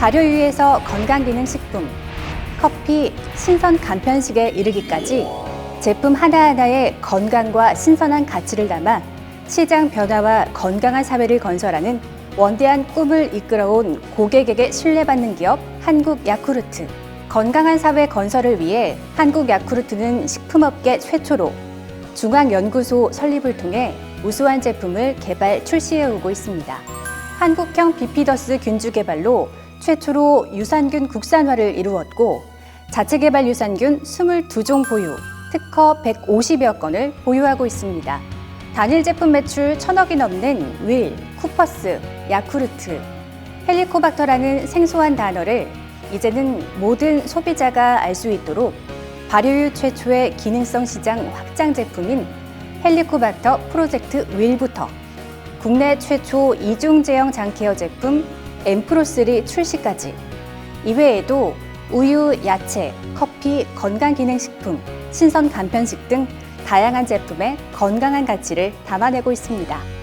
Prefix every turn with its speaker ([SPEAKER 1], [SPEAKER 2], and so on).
[SPEAKER 1] 발효유에서 건강기능식품, 커피, 신선 간편식에 이르기까지 제품 하나하나에 건강과 신선한 가치를 담아 시장 변화와 건강한 사회를 건설하는 원대한 꿈을 이끌어온 고객에게 신뢰받는 기업 한국 야쿠르트. 건강한 사회 건설을 위해 한국 야쿠르트는 식품업계 최초로 중앙연구소 설립을 통해 우수한 제품을 개발 출시해 오고 있습니다. 한국형 비피더스 균주 개발로 최초로 유산균 국산화를 이루었고 자체 개발 유산균 22종 보유, 특허 150여 건을 보유하고 있습니다. 단일 제품 매출 천억이 넘는 윌, 쿠퍼스, 야쿠르트, 헬리코박터라는 생소한 단어를 이제는 모든 소비자가 알 수 있도록 발효유 최초의 기능성 시장 확장 제품인 헬리코박터 프로젝트 윌부터 국내 최초 이중 제형 장케어 제품 엠프로3 출시까지 이외에도 우유, 야채, 커피, 건강기능식품, 신선 간편식 등 다양한 제품의 건강한 가치를 담아내고 있습니다.